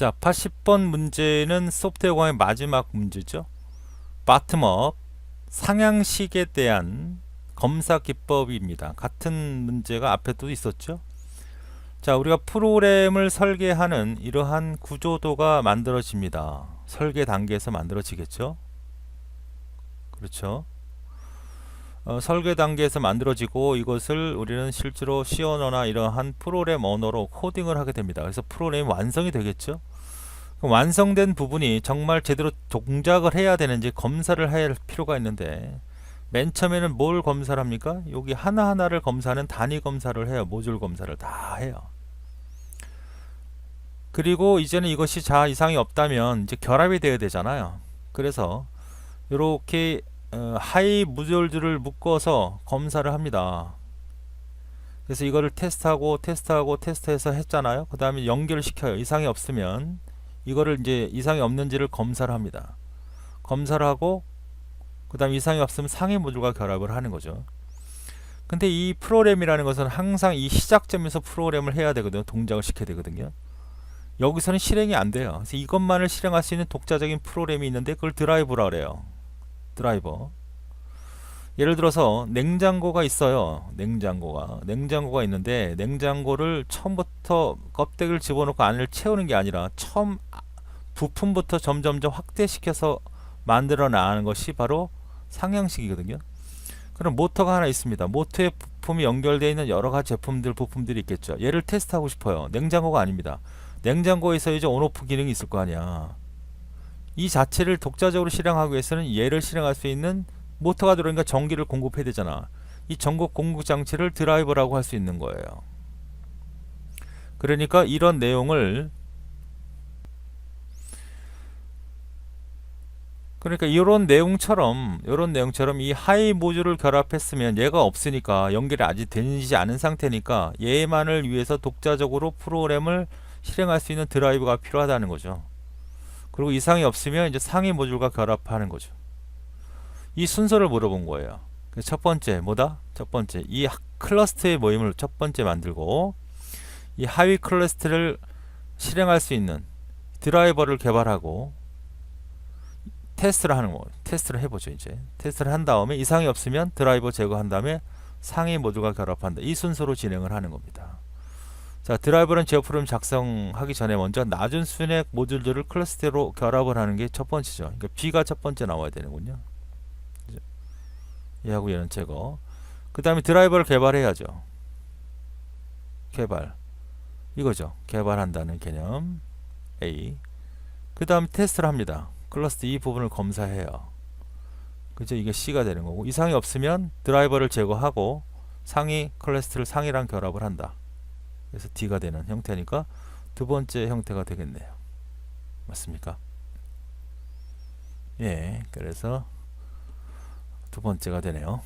자, 80번 문제는 소프트웨어 공학의 마지막 문제죠. 바텀업 상향식에 대한 검사 기법입니다. 같은 문제가 앞에도 있었죠. 자, 우리가 프로그램을 설계하는 이러한 구조도가 만들어집니다. 설계 단계에서 만들어지겠죠. 그렇죠. 어, 설계 단계에서 만들어지고 이것을 우리는 실제로 C 언어나 이러한 프로그램 언어로 코딩을 하게 됩니다. 그래서 프로그램이 완성이 되겠죠. 완성된 부분이 정말 제대로 동작을 해야 되는지 검사를 할 필요가 있는데 맨 처음에는 뭘 검사를 합니까? 여기 하나하나를 검사하는 단위 검사를 해요. 모듈 검사를 다 해요. 그리고 이제는 이것이 자 이상이 없다면 이제 결합이 되어야 되잖아요. 그래서 이렇게 어, 하이 모듈들을 묶어서 검사를 합니다. 그래서 이거를 테스트하고 테스트하고 테스트해서 했잖아요. 그 다음에 연결시켜요. 이상이 없으면 이거를 이제 이상이 없는지를 검사를 합니다. 검사를 하고 그 다음 이상이 없으면 상위 모듈과 결합을 하는 거죠. 근데 이 프로그램이라는 것은 항상 이 시작점에서 프로그램을 해야 되거든요. 동작을 시켜야 되거든요. 여기서는 실행이 안 돼요. 그래서 이것만을 실행할 수 있는 독자적인 프로그램이 있는데 그걸 드라이브라 그래요. 드라이버. 예를 들어서 냉장고가 있어요. 냉장고가. 냉장고가 있는데 냉장고를 처음부터 껍데기를 집어넣고 안을 채우는 게 아니라 처음 아- 부품부터 점점점 확대시켜서 만들어 나가는 것이 바로 상향식이거든요. 그럼 모터가 하나 있습니다. 모터에 부품이 연결되어 있는 여러 가지 제품들 부품들이 있겠죠. 얘를 테스트하고 싶어요. 냉장고가 아닙니다. 냉장고에서 이제 온오프 기능이 있을 거 아니야. 이 자체를 독자적으로 실행하기 위해서는 얘를 실행할 수 있는 모터가 들어오니까 전기를 공급해야 되잖아. 이 전국 공급 장치를 드라이버라고 할 수 있는 거예요. 그러니까 이런 내용을 그러니까 이런 내용처럼 이런 내용처럼 이 하이 모듈을 결합했으면 얘가 없으니까 연결이 아직 되지 않은 상태니까 얘만을 위해서 독자적으로 프로그램을 실행할 수 있는 드라이브가 필요하다는 거죠. 그리고 이상이 없으면 이제 상위 모듈과 결합하는 거죠. 이 순서를 물어본 거예요. 첫 번째 뭐다? 첫 번째 이 하- 클러스터의 모임을 첫 번째 만들고 이 하위 클러스터를 실행할 수 있는 드라이버를 개발하고 테스트를 하는 거 테스트를 해보죠 이제 테스트를 한 다음에 이상이 없으면 드라이버 제거한 다음에 상위 모듈과 결합한다 이 순서로 진행을 하는 겁니다. 자 드라이버는 제어 프로그램 작성하기 전에 먼저 낮은 수준의 모듈들을 클러스터로 결합을 하는 게 첫 번째죠. 그러니까 B가 첫 번째 나와야 되는군요. 얘하고 얘는 제거. 그 다음에 드라이버를 개발해야죠. 개발. 이거죠. 개발한다는 개념. A. 그 다음 테스트를 합니다. 클러스터 이 부분을 검사해요. 그죠? 이게 C가 되는 거고 이상이 없으면 드라이버를 제거하고 상위 클러스터를 상위랑 결합을 한다. 그래서 D가 되는 형태니까 두 번째 형태가 되겠네요. 맞습니까? 예, 그래서 두 번째가 되네요.